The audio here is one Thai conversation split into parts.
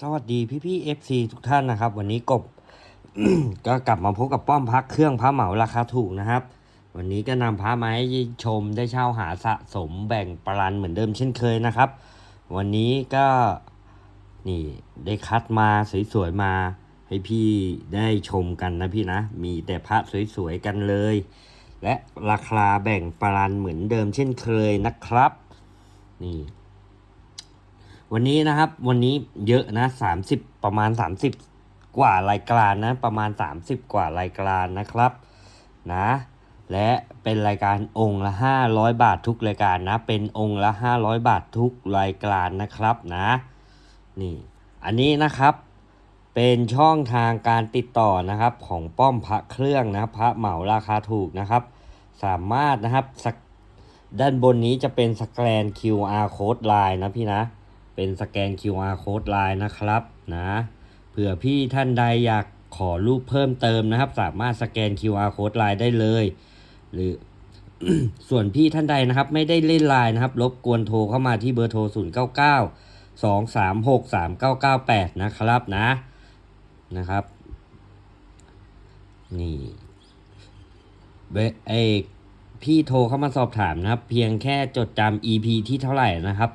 สวัสดีพี่พี่เอฟซีทุกท่านนะครับ วันนี้กบ ก็กลับมาพบกับป้อมพักเครื่องพระเหมาราคาถูกนะครับ วันนี้ก็นำพระมาให้ชมได้เช่าหาสะสมแบ่งปรันเหมือนเดิมเช่นเคยนะครับ วันนี้ก็นี่ได้คัดมาสวยๆมา ให้พี่ได้ชมกันนะพี่นะ มีแต่พระสวยๆกันเลย และราคาแบ่งปรันเหมือนเดิมเช่นเคยนะครับ นี่ วันนี้นะครับ วันนี้เยอะนะสามสิบประมาณสามสิบกว่ารายการนะ ประมาณสามสิบกว่ารายการนะครับ นะ และเป็นรายการองค์ละห้าร้อยบาททุกรายการนะ เป็นองค์ละห้าร้อยบาททุกรายการนะครับนะ นี่ อันนี้นะครับเป็นช่องทางการติดต่อนะครับของป้อมพระเครื่องนะพระเหมาราคาถูกนะครับ สามารถนะครับด้านบนนี้จะเป็นสแกน QR code ไลน์นะพี่นะ เป็นสแกน QR code ไลน์นะครับนะเผื่อพี่ท่านใดอยากขอรูปเพิ่มเติมนะครับ สามารถสแกน QR code ไลน์ได้เลย หรือส่วนพี่ท่านใดนะครับ ไม่ได้เล่นไลน์นะครับ รบกวนโทรเข้ามาที่เบอร์โทร 0 9 9 2 3 6 3 9 9 8 นะครับนะนะครับ นี่เอพี่โทรเข้ามาสอบถามนะครับ เพียงแค่จดจำ EP ที่เท่าไหร่นะครับ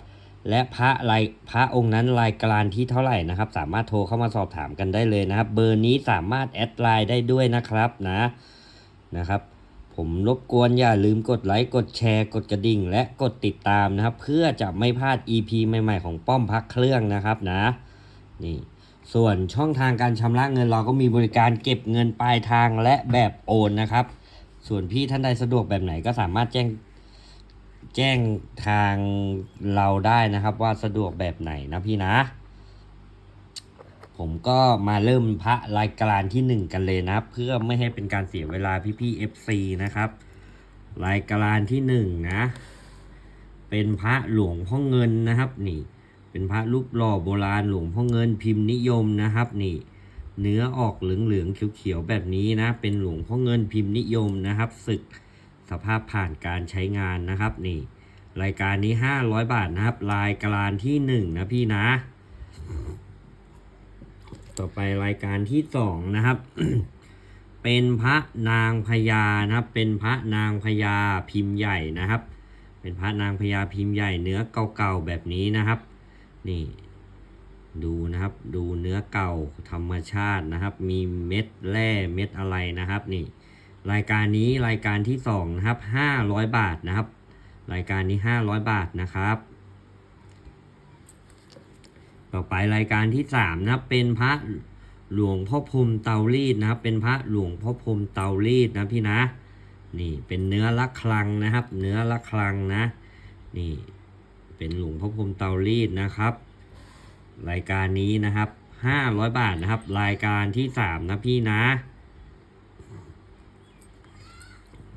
และพระลายพระองค์นั้นรายการที่เท่าไหร่นะครับ สามารถโทรเข้ามาสอบถามกันได้เลยนะครับ เบอร์นี้สามารถแอดไลน์ได้ด้วยนะครับนะนะครับ ผมรบกวนอย่าลืมกดไลค์กดแชร์ กดกระดิ่ง และกดติดตามนะครับ เพื่อจะไม่พลาด EP ใหม่ๆของป้อมพักเครื่องนะครับนะนี่ส่วนช่องทางการชำระเงินเราก็มีบริการเก็บเงินปลายทางและแบบโอนนะครับ ส่วนพี่ท่านใดสะดวกแบบไหนก็สามารถแจ้ง แจ้งทางเราได้นะครับ ว่าสะดวกแบบไหนนะพี่นะ ผมก็มาเริ่มพระรายการที่หนึ่งกันเลยนะ เพื่อไม่ให้เป็นการเสียเวลาพี่พี่ๆ FC นะครับ รายการที่หนึ่งนะ เป็นพระหลวงพ่อเงินนะครับนี่ เป็นพระรูปหล่อโบราณหลวงพ่อเงินพิมพ์นิยมนะครับนี่เนื้อออกเหลืองๆเขียวๆแบบนี้นะ เป็นหลวงพ่อเงินพิมพ์นิยมนะครับศึก สภาพผ่านการใช้งานนะครับนี่ รายการนี้ 500 บาทนะครับรายการที่ 1 นะพี่นะ ต่อไปรายการที่ 2 นะครับ เป็นพระนางพญานะครับ เป็นพระนางพญาพิมพ์ใหญ่นะครับ เป็นพระนางพญาพิมพ์ใหญ่เนื้อเก่าๆแบบนี้นะครับ นี่ดูนะครับดูเนื้อเก่าธรรมชาตินะครับ มีเม็ดแร่เม็ดอะไรนะครับนี่ รายการนี้รายการที่สองนะครับห้าร้อยบาทนะครับ รายการนี้ห้าร้อยบาทนะครับ ต่อไปรายการที่สามนะครับเป็นพระหลวงพ่อพรมเตารีดนะครับ เป็นพระหลวงพ่อพรมเตารีดนะพี่นะนี่เป็นเนื้อละครังนะครับ เนื้อละครังนะ นี่เป็นหลวงพ่อพรมเตารีดนะครับ รายการนี้นะครับห้าร้อยบาทนะครับ รายการที่สามนะพี่นะ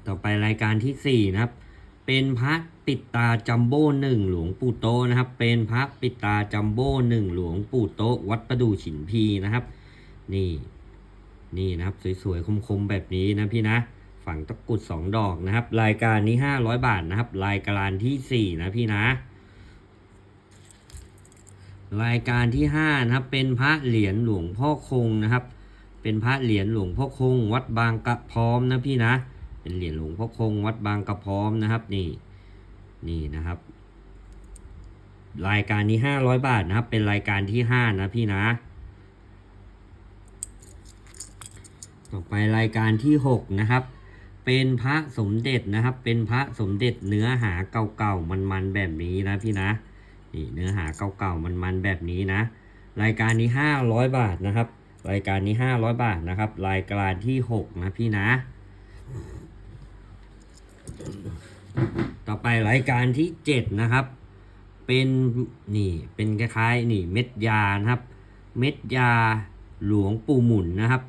ต่อไปรายการที่สี่นะครับ เป็นพระปิดตาจัมโบ้หนึ่งหลวงปู่โตนะครับ เป็นพระปิดตาจัมโบ้หนึ่งหลวงปู่โตวัดประดู่ฉินพีนะครับ นี่นี่นะครับสวยๆคมๆแบบนี้นะพี่นะฝังตะกุดสองดอกนะครับ รายการนี้ห้าร้อยบาทนะครับ รายการที่สี่นะพี่นะ รายการที่ห้านะครับเป็นพระเหรียญหลวงพ่อคงนะครับ เป็นพระเหรียญหลวงพ่อคง วัดบางกระพร้อมนะพี่นะ เป็นเหรียญหลวงพ่อคงวัดบางกระพร้อมนะครับ นี่นี่นะครับ รายการนี้ห้าร้อยบาทนะครับ เป็นรายการที่ห้านะพี่นะ ต่อไปรายการที่หกนะครับ เป็นพระสมเด็จนะครับ เป็นพระสมเด็จเนื้อหาเก่าๆมันๆแบบนี้นะพี่นะนี่เนื้อหาเก่าๆมันๆแบบนี้นะ รายการนี้ห้าร้อยบาทนะครับ รายการนี้ห้าร้อยบาทนะครับ รายการที่หกนะพี่นะ ต่อไปรายการที่เจ็ดนะครับ เป็นนี่เป็นคล้ายๆนี่เม็ดยานะครับ เม็ดยาหลวงปู่หมุนนะครับ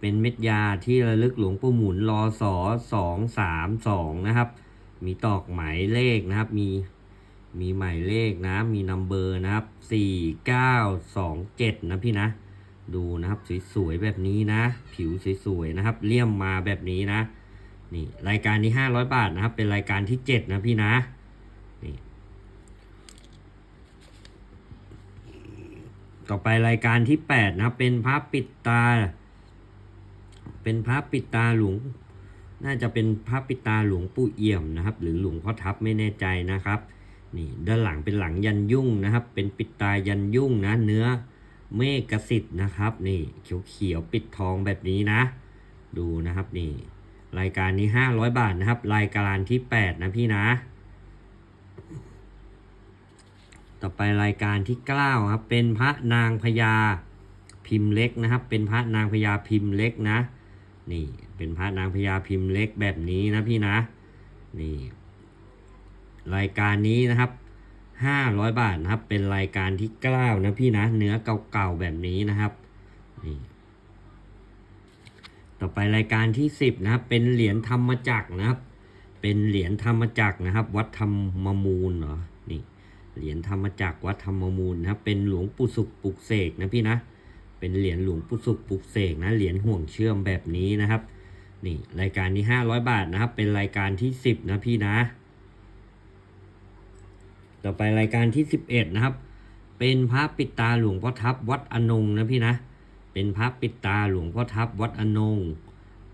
เป็นเม็ดยาที่ระลึกหลวงปู่หมุนรอสอสองสามสองนะครับ มีตอกหมายเลขนะครับ มีมีหมายเลขนะ มีนัมเบอร์นะครับสี่เก้าสองเจ็ดนะพี่นะ ดูนะครับสวยๆแบบนี้นะ ผิวสวยๆนะครับ เลี่ยมมาแบบนี้นะ นี่รายการนี้ห้าร้อยบาทนะครับ เป็นรายการที่เจ็ดนะพี่นะนี่ต่อไปรายการที่แปดนะเป็นพระปิดตา เป็นพระปิดตาหลวงน่าจะเป็นพระปิตาหลวงปู่เอี่ยมนะครับ หรือหลวงพ่อทับไม่แน่ใจนะครับนี่ด้านหลังเป็นหลังยันยุ่งนะครับ เป็นปิดตายันยุ่งนะ เนื้อเมฆสิทธ์นะครับ นี่เขียวเขียวๆปิดทองแบบนี้นะ ดูนะครับนี่ รายการนี้ห้าร้อยบาทนะครับ รายการที่แปดนะพี่นะ ต่อไปรายการที่เก้าครับ เป็นพระนางพญาพิมพ์เล็กนะครับ เป็นพระนางพญาพิมพ์เล็กนะ นี่ เป็นพระนางพญาพิมพ์เล็กแบบนี้นะพี่นะ นี่ รายการนี้นะครับห้าร้อยบาทนะครับ เป็นรายการที่เก้านะพี่นะ เนื้อเก่าๆแบบนี้นะครับ นี่ ต่อไปรายการที่สิบนะครับ เป็นเหรียญธรรมจักรนะครับ เป็นเหรียญธรรมจักรนะครับ วัดธรรมมูลเหรอนี่เหรียญธรรมจักรวัดธรรมมูลนะครับ เป็นหลวงปู่สุขปุกเสกนะพี่นะ เป็นเหรียญหลวงปู่สุขปุกเสกนะเหรียญห่วงเชื่อมแบบนี้นะครับนี่รายการนี้ห้าร้อยบาทนะครับ เป็นรายการที่สิบนะพี่นะ ต่อไปรายการที่สิบเอ็ดนะครับ เป็นพระปิดตาหลวงพ่อทับวัดอนงนะพี่นะ เป็นพระปิดตาหลวงพ่อทับวัดอนง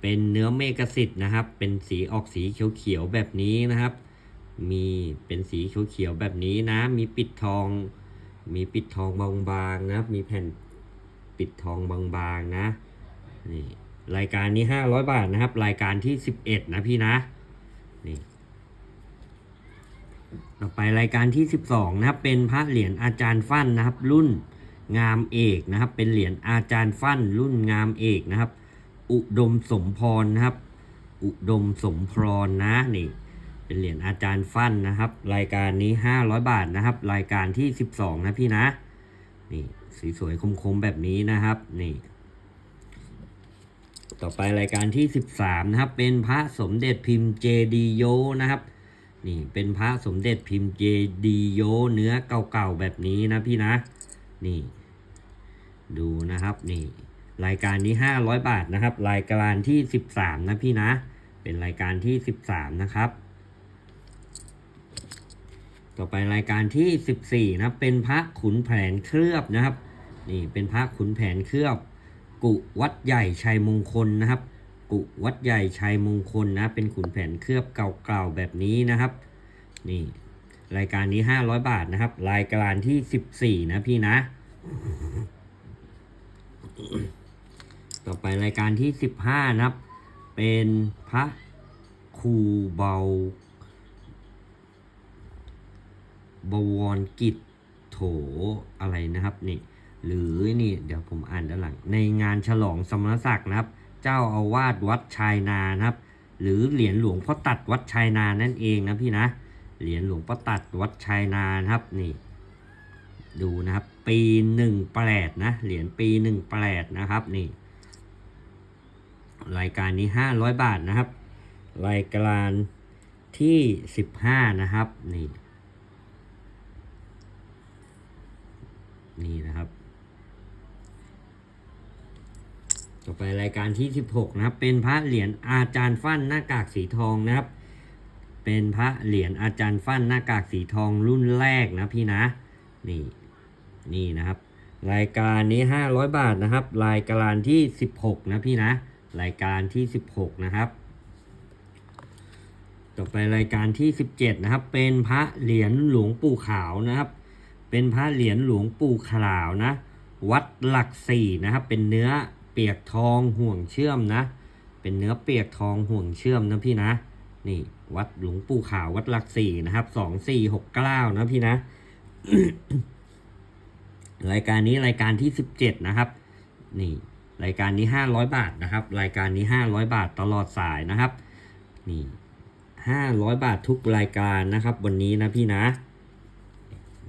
เป็นเนื้อเมกสิทธิ์นะครับ เป็นสีออกสีเขียวๆแบบนี้นะครับ มีเป็นสีเขียวๆแบบนี้นะ มีปิดทอง มีปิดทองบางๆนะครับ มีแผ่นปิดทองบางๆนะนี่รายการนี้ห้าร้อยบาทนะครับ รายการที่สิบเอ็ดนะพี่นะนี่ต่อไปรายการที่สิบสองนะครับ เป็นพระเหรียญอาจารย์ฟั่นนะครับ รุ่น งามเอกนะครับ เป็นเหรียญอาจารย์ฟั่นรุ่นงามเอกนะครับ อุดมสมพรนะครับ อุดมสมพรนะนี่ เป็นเหรียญอาจารย์ฟั่นนะครับ รายการนี้ห้าร้อยบาทนะครับ รายการที่สิบสองนะพี่นะ นี่สสวยๆคมๆแบบนี้นะครับนี่ต่อไปรายการที่สิบสามนะครับ เป็นพระสมเด็จพิมพ์เจดีโยนะครับ นี่เป็นพระสมเด็จพิมพ์เจดีโยเนื้อเก่าๆแบบนี้นะพี่นะ นี่ ดูนะครับนี่รายการนี้ห้าร้อยบาทนะครับ รายการที่สิบสามนะพี่นะ เป็นรายการที่สิบสามนะครับ ต่อไปรายการที่สิบสี่นะเป็นพระขุนแผนเคลือบนะครับ นี่เป็นพระขุนแผนเคลือบ กุวัดใหญ่ชัยมงคลนะครับ กุวัดใหญ่ชัยมงคลนะ เป็นขุนแผนเคลือบเก่าๆแบบนี้นะครับ นี่ รายการนี้ห้าร้อยบาทนะครับ รายการที่สิบสี่นะพี่นะ ต่อไปรายการที่สิบห้านะครับ เป็นพระครูเบา บวรกิจโถอะไรนะครับนี่หรือนี่เดี๋ยวผมอ่านด้านหลัง ในงานฉลองสมณศักดิ์นะครับ เจ้าอาวาสวัดชายนานะครับ หรือเหรียญหลวงพ่อตัดวัดชายนานั่นเองนะพี่นะ เหรียญหลวงพ่อตัดวัดชายนานะครับนี่ ดูนะครับปีหนึ่งแปดนะเหรียญปีหนึ่งแปดนะครับนี่ รายการนี้ห้าร้อยบาทนะครับ รายการที่สิบห้านะครับนี่นี่นะครับ ต่อไปรายการที่ 16 นะครับ เป็นพระเหรียญอาจารย์ฟั่นหน้ากากสีทองนะครับ เป็นพระเหรียญอาจารย์ฟั่นหน้ากากสีทองรุ่นแรกนะพี่นะ นี่นี่นะครับ รายการนี้ 500 บาทนะครับ รายการที่ 16 นะพี่นะ รายการที่ 16 นะครับ ต่อไปรายการที่ 17 นะครับ เป็นพระเหรียญหลวงปู่ขาวนะครับ เป็นพระเหรียญหลวงปู่ขาวนะ วัดหลักสี่นะครับ เป็นเนื้อเปียกทองห่วงเชื่อมนะ เป็นเนื้อเปียกทองห่วงเชื่อมนะพี่นะ นี่ วัดหลวงปู่ขาววัดหลักสี่นะครับสองสี่หกเก้านะพี่นะ รายการนี้รายการที่สิบเจ็ดนะครับ นี่ รายการนี้ห้าร้อยบาทนะครับ รายการนี้ห้าร้อยบาทตลอดสายนะครับ นี่ห้าร้อยบาททุกรายการนะครับ วันนี้นะพี่นะ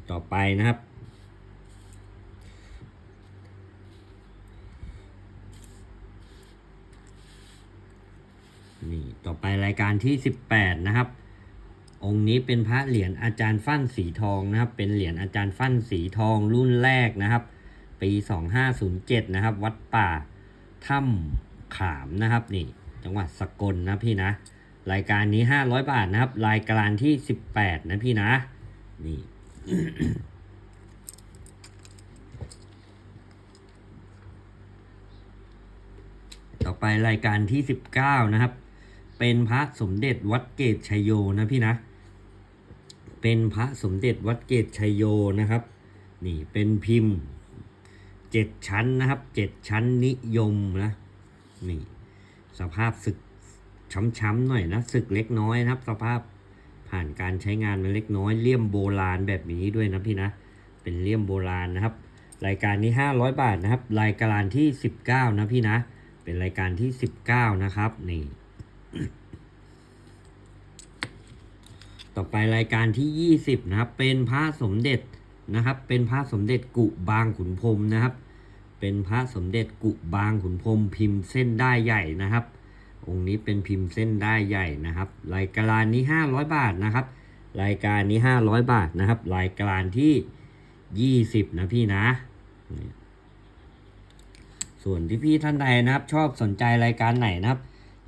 ต่อไปนะครับ นี่ต่อไปรายการที่ 18 นะครับ องค์นี้เป็นพระเหรียญอาจารย์ฟั่นสีทองนะครับ เป็นเหรียญอาจารย์ฟั่นสีทองรุ่นแรกนะครับ ปี 2507 นะครับ วัดป่าถ้ำขามนะครับนี่จังหวัดสกลนะพี่นะ รายการนี้ 500 บาทนะครับ รายการที่ 18 นะพี่นะนี่ต่อไปรายการที่ 19 นะครับ เป็นพระสมเด็จวัดเกตชัยโยนะพี่นะ เป็นพระสมเด็จวัดเกตชัยโยนะครับ นี่เป็นพิมพ์เจ็ดชั้นนะครับเจ็ดชั้นนิยมนะ นี่สภาพศึกช้ำๆหน่อยนะศึกเล็กน้อยนะครับ สภาพผ่านการใช้งานมาเล็กน้อยเลี่ยมโบราณแบบนี้ด้วยนะพี่นะ เป็นเลี่ยมโบราณนะครับ รายการนี้ 500 บาทนะครับ รายการที่ 19 นะพี่นะ เป็นรายการที่ 19 นะครับนี่ ต่อไปรายการที่ 20 นะครับ เป็นพระสมเด็จนะครับ เป็นพระสมเด็จกุบางขุนพรมนะครับ เป็นพระสมเด็จกุบางขุนพรมพิมพ์เส้นได้ใหญ่นะครับ องค์นี้เป็นพิมพ์เส้นได้ใหญ่นะครับ รายการนี้ 500 บาทนะครับ รายการนี้ 500 บาทนะครับ รายการที่ 20 นะพี่นะส่วนที่พี่ท่านใดนะครับ ชอบสนใจรายการไหนนะครับ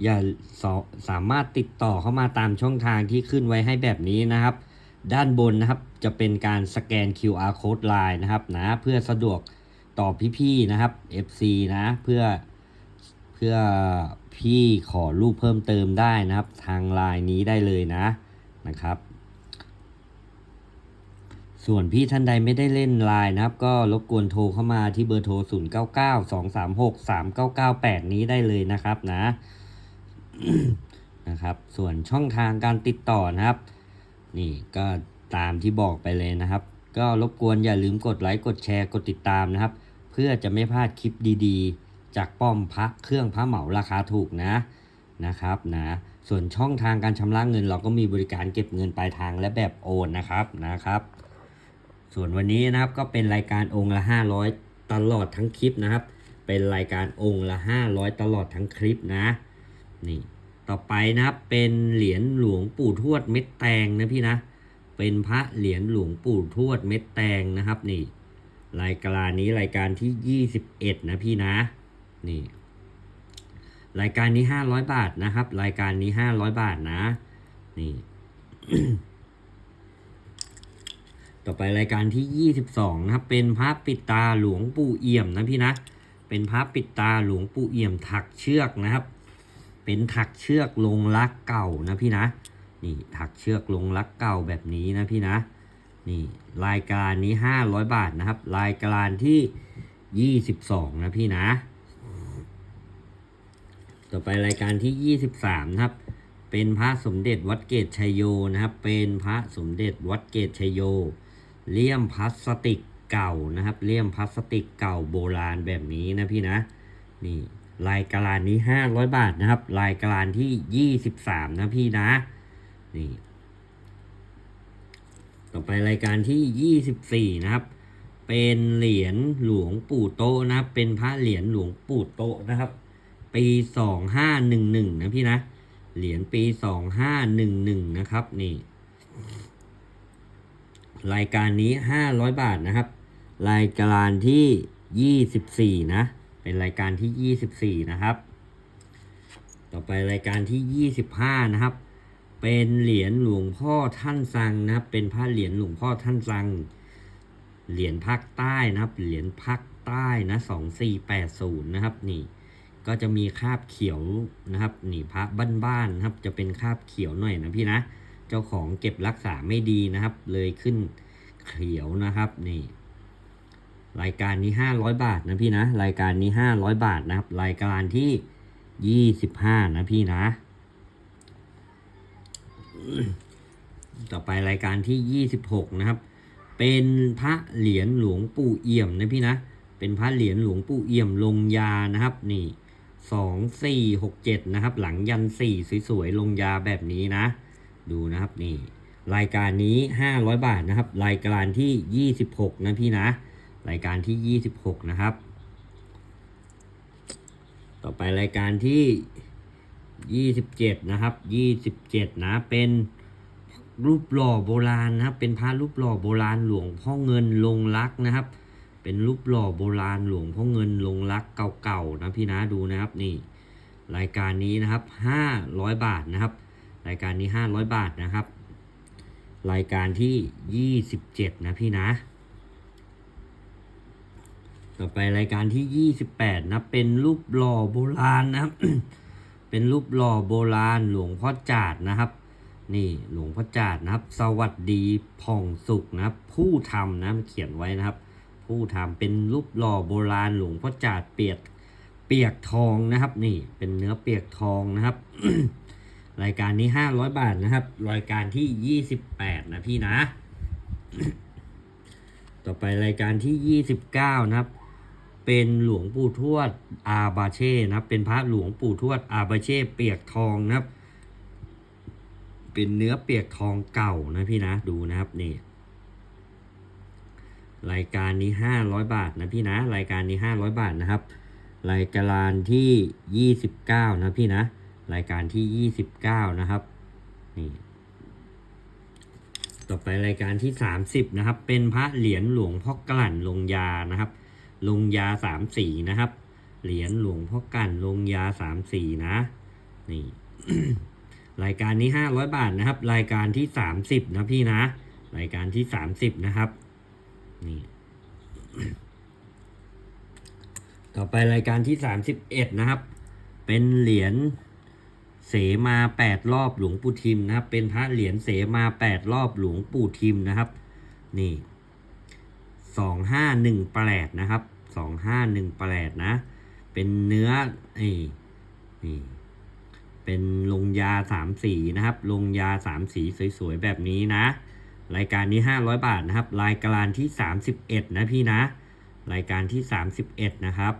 อย่าสาสามารถติดต่อเข้ามาตามช่องทางที่ขึ้นไว้ให้แบบนี้นะครับ ด้านบนนะครับจะเป็นการสแกน QR code line นะครับนะเพื่อสะดวกต่อพี่ๆนะครับ FC นะเพื่อเพื่อพี่ขอรูปเพิ่มเติมได้นะครับ ทางไลน์นี้ได้เลยนะนะครับ ส่วนพี่ท่านใดไม่ได้เล่นไลน์นะครับ ก็รบกวนโทรเข้ามาที่เบอร์โทร 0 9 9 2 3 6 3 9 9 8 นี้ได้เลยนะครับนะ นะครับ ส่วนช่องทางการติดต่อนะครับ นี่ก็ตามที่บอกไปเลยนะครับ ก็รบกวนอย่าลืมกดไลค์กดแชร์กดติดตามนะครับ เพื่อจะไม่พลาดคลิปดีๆ จากป้อมพระเครื่องพระเหมาราคาถูกนะนะครับนะส่วนช่องทางการชำระเงิน เราก็มีบริการเก็บเงินปลายทางและแบบโอนนะครับนะครับ ส่วนวันนี้นะครับก็เป็นรายการองค์ละ 500 ตลอดทั้งคลิปนะครับ เป็นรายการองค์ละ 500 ตลอดทั้งคลิปนะ นี่ต่อไปนะครับเป็นเหรียญหลวงปู่ทวดเม็ดแตงนะพี่นะ เป็นพระเหรียญหลวงปู่ทวดเม็ดแตงนะครับนี่ รายการนี้รายการที่ 21 นะพี่นะนี่ รายการนี้ 500 บาทนะครับ รายการนี้ 500 บาทนะ นี่ ต่อไปรายการที่ 22 นะครับ เป็นพระปิดตาหลวงปู่เอี่ยมนะพี่นะ เป็นพระปิดตาหลวงปู่เอี่ยมถักเชือกนะครับ เป็นถักเชือกลงรักเก่านะพี่นะ นี่ถักเชือกลงรักเก่าแบบนี้นะพี่นะ นี่รายการนี้ 500 บาทนะครับ รายการที่ 22 นะพี่นะ ต่อไปรายการที่ 23 นะครับ เป็นพระสมเด็จวัดเกตชัยโยนะครับ เป็นพระสมเด็จวัดเกตชัยโย เลี่ยมพลาสติกเก่านะครับ เลี่ยมพลาสติกเก่าโบราณแบบนี้นะพี่นะ นี่ รายการนี้ 500 บาทนะครับรายการที่ 23 นะพี่นะ นี่ ต่อไปรายการที่ 24 นะครับ เป็นเหรียญหลวงปู่โตนะครับ เป็นพระเหรียญหลวงปู่โตนะครับ ปี 2511 นะพี่นะ เหรียญปี 2511 นะครับ นี่ รายการนี้ 500 บาทนะครับ รายการที่ 24 นะ เป็นรายการที่ 24 นะครับ ต่อไปรายการที่ 25 นะครับ เป็นเหรียญหลวงพ่อท่านซังนะครับ เป็นพระเหรียญหลวงพ่อท่านซัง เหรียญภาคใต้นะครับ เหรียญภาคใต้นะ2480 นะครับนี่ ก็จะมีคราบเขียวนะครับ นี่พระบ้านๆนะครับ จะเป็นคราบเขียวหน่อยนะพี่นะ เจ้าของเก็บรักษาไม่ดีนะครับ เลยขึ้นเขียวนะครับนี่ รายการนี้ 500 บาทนะพี่นะ รายการนี้ 500 บาทนะครับ รายการที่ 25 นะพี่นะ ต่อไปรายการที่ 26 นะครับ เป็นพระเหรียญหลวงปู่เอี่ยมนะพี่นะ เป็นพระเหรียญหลวงปู่เอี่ยมลงยานะครับ นี่สองสี่หกเจ็ดนะครับ หลังยันสี่สวยๆลงยาแบบนี้นะ ดูนะครับนี่ รายการนี้ 500 บาทนะครับ รายการที่ 26 นะพี่นะ รายการที่ 26 นะครับ ต่อไปรายการที่ 27 นะครับ 27 นะ เป็นรูปหล่อโบราณนะครับ เป็นพระรูปหล่อโบราณหลวงพ่อเงินลงรักนะครับ เป็นรูปหล่อโบราณหลวงพ่อเงินลงรักเก่าๆนะพี่นะดูนะครับนี่ รายการนี้นะครับ 500 บาทนะครับ รายการนี้ 500 บาทนะครับ รายการที่ 27 นะพี่นะ ต่อไปรายการที่ยี่สิบแปดนะ เป็นรูปหล่อโบราณนะครับ เป็นรูปหล่อโบราณหลวงพ่อจาดนะครับ นี่หลวงพ่อจาดนะครับ สวัสดีผ่องสุขนะครับ ผู้ทำนะมันเขียนไว้นะครับ ผู้ทำเป็นรูปหล่อโบราณหลวงพ่อจาดเปียกเปียกทองนะครับ นี่เป็นเนื้อเปียกทองนะครับ รายการนี้ห้าร้อยบาทนะครับ รายการที่ยี่สิบแปดนะพี่นะ ต่อไปรายการที่ยี่สิบเก้านะครับ เป็นหลวงปู่ทวดอาบาเช่นะเป็นพระหลวงปู่ทวดอาบาเช่เปียกทองนะครับ เป็นเนื้อเปียกทองเก่านะพี่นะดูนะครับนี่รายการนี้ห้าร้อยบาทนะพี่นะ รายการนี้ห้าร้อยบาทนะครับ รายการที่ยี่สิบเก้านะพี่นะ รายการที่ยี่สิบเก้านะครับนี่ต่อไปรายการที่สามสิบนะครับ เป็นพระเหรียญหลวงพ่อกลั่นลงยานะครับ ลงยาสามสีนะครับ เหรียญหลวงพ่อกันลงยาสามสีนะ นี่ รายการนี้ห้าร้อยบาทนะครับ รายการที่สามสิบนะพี่นะ รายการที่สามสิบนะครับ นี่ ต่อไปรายการที่สามสิบเอ็ดนะครับ เป็นเหรียญเสมาแปดรอบหลวงปู่ทิมนะครับ เป็นพระเหรียญเสมาแปดรอบหลวงปู่ทิมนะครับ นี่ สองห้าหนึ่งแปดนะครับสองห้าหนึ่งแปดนะ เป็นเนื้อไอ้นี่เป็นลงยาสามสีนะครับ ลงยาสามสีสวยๆ แบบนี้นะ รายการนี้ห้าร้อยบาทนะครับ รายการที่สามสิบเอ็ดนะพี่นะ รายการที่สามสิบเอ็ดนะครับ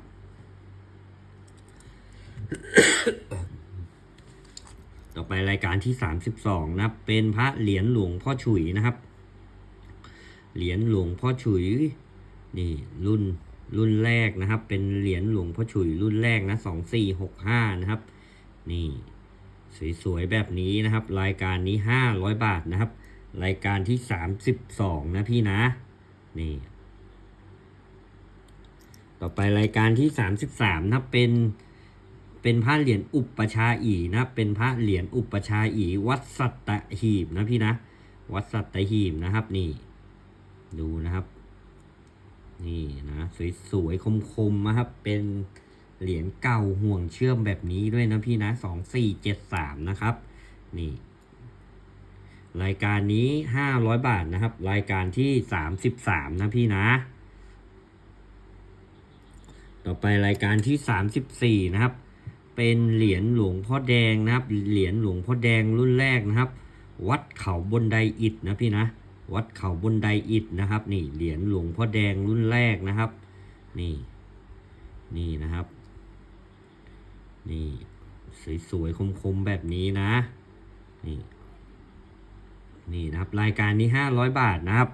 ต่อไปรายการที่สามสิบสองนะ เป็นพระเหรียญหลวงพ่อฉุยนะครับ เหรียญหลวงพ่อฉุยนี่รุ่นรุ่นแรกนะครับ เป็นเหรียญหลวงพ่อฉุยรุ่นแรกนะสองสี่หกห้านะครับ นี่สวยๆแบบนี้นะครับ รายการนี้ห้าร้อยบาทนะครับ รายการที่สามสิบสองนะพี่นะ นี่ ต่อไปรายการที่สามสิบสามนะเป็นเป็นพระเหรียญอุปชาอีนะเป็นพระเหรียญอุปชาอีวัดสัตหีบนะพี่นะ วัดสัตหีบนะครับนี่ ดูนะครับ นี่นะสวยๆคมๆนะครับ เป็นเหรียญเก่าห่วงเชื่อมแบบนี้ด้วยนะพี่นะสองสี่เจ็ดสามนะครับ นี่ รายการนี้ห้าร้อยบาทนะครับ รายการที่สามสิบสามนะพี่นะ ต่อไปรายการที่สามสิบสี่นะครับ เป็นเหรียญหลวงพ่อแดงนะครับ เหรียญหลวงพ่อแดงรุ่นแรกนะครับ วัดเขาบนไดอิฐนะพี่นะ วัดเขาบนไดอิฐนะครับ นี่เหรียญหลวงพ่อแดงรุ่นแรกนะครับ นี่ นี่นะครับ นี่ สวยๆคมๆแบบนี้นะ นี่นี่นะครับ รายการนี้ห้าร้อยบาทนะครับ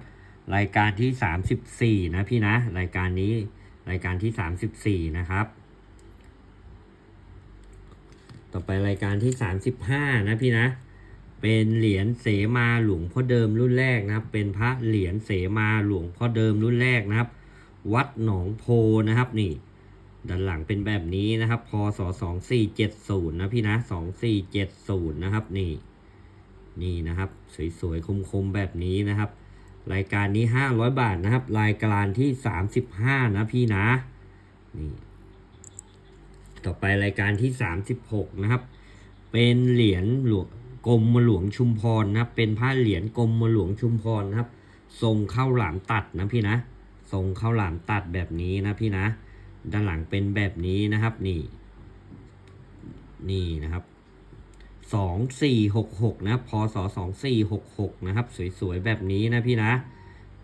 รายการที่สามสิบสี่นะพี่นะ รายการนี้รายการที่สามสิบสี่นะครับ ต่อไปรายการที่สามสิบห้านะพี่นะ เป็นเหรียญเสมาหลวงพ่อเดิมรุ่นแรกนะครับ เป็นพระเหรียญเสมาหลวงพ่อเดิมรุ่นแรกนะครับ วัดหนองโพนะครับนี่ ด้านหลังเป็นแบบนี้นะครับ พศสองสี่เจ็ดศูนย์นะพี่นะสองสี่เจ็ดศูนย์นะครับนี่ นี่นะครับ สวยๆคมๆแบบนี้นะครับ รายการนี้ห้าร้อยบาทนะครับ รายการที่สามสิบห้านะพี่นะนี่ต่อไปรายการที่สามสิบหกนะครับ เป็นเหรียญหลวง กรมหลวงชุมพรนะครับเป็นผ้าเหรียญกรมหลวงชุมพรนะครับ ทรงเข้าหลามตัดนะพี่นะทรงเข้าหลามตัดแบบนี้นะพี่นะ ด้านหลังเป็นแบบนี้นะครับนี่ นี่นะครับสองสี่หกหกนะพศสองสี่หกหกนะครับ สวยๆแบบนี้นะพี่นะ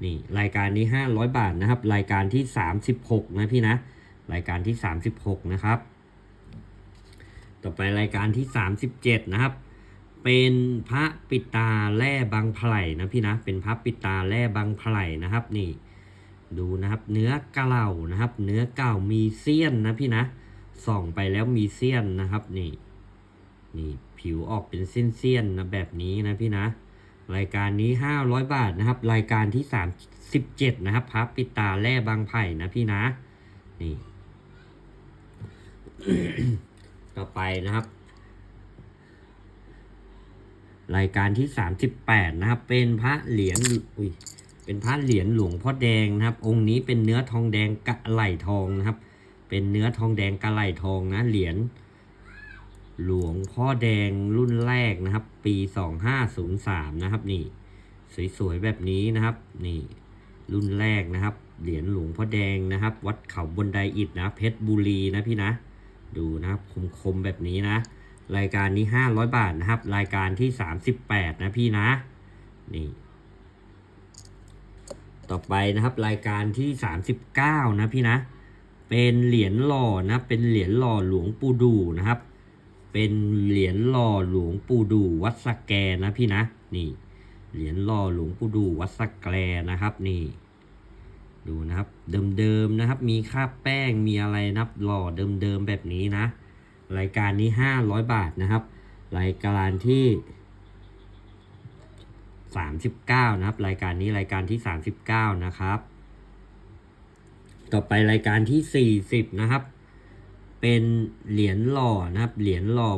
นี่รายการนี้ห้าร้อยบาทนะครับ รายการที่สามสิบหกนะพี่นะ รายการที่สามสิบหกนะครับ ต่อไปรายการที่สามสิบเจ็ดนะครับ เป็นพระปิตาแร่บางไผ่นะพี่นะเป็นพระปิตาแร่บางไผ่นะครับนี่ดูนะครับเนื้อเก่านะครับ เนื้อเก่ามีเสี้ยนนะพี่นะส่องไปแล้วมีเสี้ยนนะครับนี่นี่ผิวออกเป็นเส้นๆนนะแบบนี้นะพี่นะ รายการนี้ห้าร้อยบาทนะครับ รายการที่สามสิบเจ็ดนะครับพระปิตาแร่บางไผ่นะพี่นะ นี่ ต่อไปนะครับ รายการที่สามสิบแปดนะครับ เป็นพระเหรียญอุ้ยเป็นพระเหรียญหลวงพ่อแดงนะครับ องค์นี้เป็นเนื้อทองแดงกะไหลทองนะครับ เป็นเนื้อทองแดงกะไหลทองนะเหรียญหลวงพ่อแดงรุ่นแรกนะครับ ปีสองห้าศูนย์สามนะครับนี่ สวยๆแบบนี้นะครับ นี่ รุ่นแรกนะครับ เหรียญหลวงพ่อแดงนะครับ วัดเขาบนไดอิฐนะเพชรบุรีนะพี่นะ ดูนะครับคมๆแบบนี้นะ รายการนี้ 500 บาทนะครับ รายการที่ 38 นะพี่นะ นี่ ต่อไปนะครับ รายการที่ 39 นะพี่นะ เป็นเหรียญหล่อนะ เป็นเหรียญหล่อหลวงปู่ดูนะครับ เป็นเหรียญหล่อหลวงปู่ดูวัดสแกนะพี่นะ นี่ เหรียญหล่อหลวงปู่ดูวัดสแกนะครับ นี่ดูนะครับเดิมๆนะครับ มีคราบแป้งมีอะไรนับหล่อเดิมๆแบบนี้นะ รายการนี้ 500 บาทนะครับ รายการที่ 39 นะครับ รายการนี้รายการที่ 39 นะครับ ต่อไปรายการที่ 40 นะครับ เป็นเหรียญหล่อนะครับ เหรียญหล่อ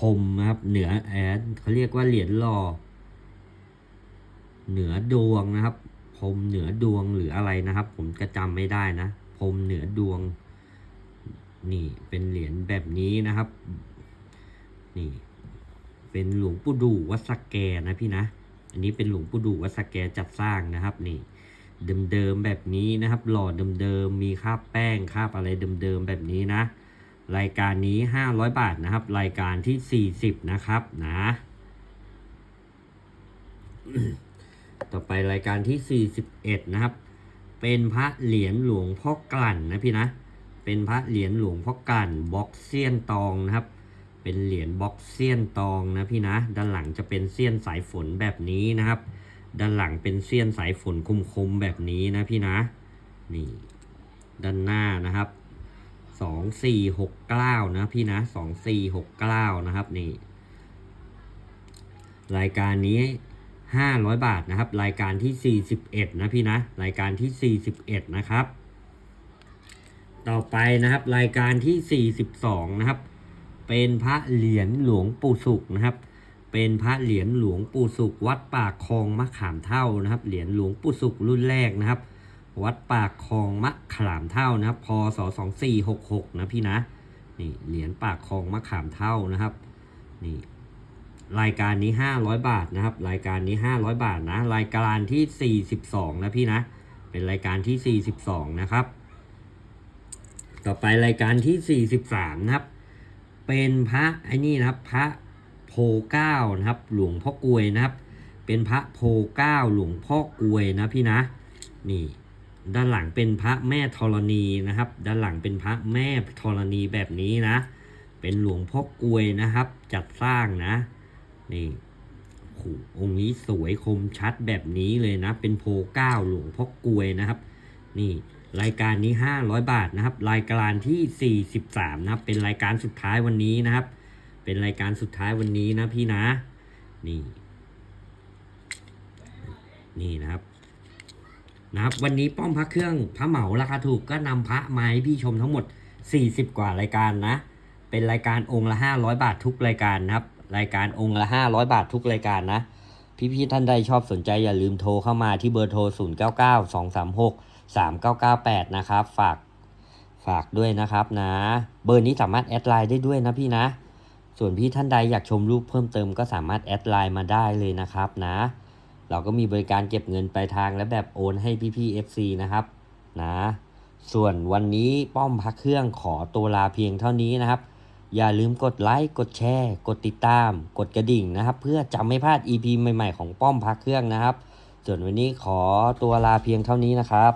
พรมนะครับ เหนือแอนเขาเรียกว่าเหรียญหล่อเหนือดวงนะครับพรมเหนือดวงหรืออะไรนะครับ ผมก็จำไม่ได้นะพรมเหนือดวง นี่เป็นเหรียญแบบนี้นะครับ นี่ เป็นหลวงปู่ดูวัดสะแกนะพี่นะ อันนี้เป็นหลวงปู่ดูวัดสะแกจัดสร้างนะครับ นี่เดิมๆแบบนี้นะครับ หล่อเดิมๆมีคราบแป้งคราบอะไรเดิมๆแบบนี้นะ รายการนี้ 500 บาทนะครับ รายการที่ 40 นะครับนะ ต่อไปรายการที่ 41 นะครับ เป็นพระเหรียญหลวงพ่อกลั่นนะพี่นะ เป็นพระเหรียญหลวงพ่อกลั่นบล็อกเซียนตองนะครับ เป็นเหรียญบ็อกเซียนตองนะพี่นะ ด้านหลังจะเป็นเซียนสายฝนแบบนี้นะครับ ด้านหลังเป็นเซียนสายฝนคมๆแบบนี้นะพี่นะ นี่ ด้านหน้านะครับสองสี่หกเก้านะพี่นะสองสี่หกเก้านะครับนี่ รายการนี้ห้าร้อยบาทนะครับ รายการที่สี่สิบเอ็ดนะพี่นะ รายการที่สี่สิบเอ็ดนะครับ ต่อไปนะครับ รายการที่สี่สิบสองนะครับ เป็นพระเหรียญหลวงปู่สุขนะครับ เป็นพระเหรียญหลวงปู่สุข วัดปากคลองมะขามเท่านะครับ เหรียญหลวงปู่สุขรุ่นแรกนะครับ วัดปากคลองมะขามเท่านะครับพศสองสี่หกหกนะพี่นะนี่เหรียญปากคลองมะขามเท่านะครับนี่รายการนี้ห้าร้อยบาทนะครับ รายการนี้ห้าร้อยบาทนะ รายการที่สี่สิบสองนะพี่นะ เป็นรายการที่สี่สิบสองนะครับ ต่อไปรายการที่สี่สิบสามนะครับ เป็นพระไอ้นี่นะครับ พระโพเก้านะครับ หลวงพ่อกลวยนะครับ เป็นพระโพเก้าหลวงพ่อกลวยนะพี่นะ นี่ ด้านหลังเป็นพระแม่ธรณีนะครับ ด้านหลังเป็นพระแม่ธรณีแบบนี้นะ เป็นหลวงพ่อกลวยนะครับ จัดสร้างนะ นี่โอ้โหองค์นี้สวยคมชัดแบบนี้เลยนะ เป็นโพเก้าหลวงพ่อกลวยนะครับ นี่ รายการนี้ 500 บาทนะครับ รายการที่ 43 นะครับ เป็นรายการสุดท้ายวันนี้นะครับ เป็นรายการสุดท้ายวันนี้นะพี่นะ นี่ นี่นะครับ นะครับ วันนี้ป้อมพระเครื่องพระเหมาราคาถูกก็นำพระมาให้พี่ชมทั้งหมด 40 กว่ารายการนะ เป็นรายการองค์ละ 500 บาททุกรายการนะครับ รายการองค์ละ 500 บาททุกรายการนะ พี่ๆท่านใดชอบสนใจอย่าลืมโทรเข้ามาที่เบอร์โทร 0 9 3998 นะครับ ฝากฝากด้วยนะครับนะ เบอร์นี้สามารถแอดไลน์ได้ด้วยนะพี่นะ ส่วนพี่ท่านใดอยากชมรูปเพิ่มเติมก็สามารถแอดไลน์มาได้เลยนะครับนะ เราก็มีบริการเก็บเงินปลายทางและแบบโอนให้พี่ๆ FC นะครับนะส่วนวันนี้ป้อมพักเครื่องขอตัวลาเพียงเท่านี้นะครับ อย่าลืมกดไลค์กดแชร์ กดติดตาม กดกระดิ่งนะครับ เพื่อจะไม่พลาด EP ใหม่ๆของป้อมพักเครื่องนะครับ ส่วนวันนี้ขอตัวลาเพียงเท่านี้นะครับ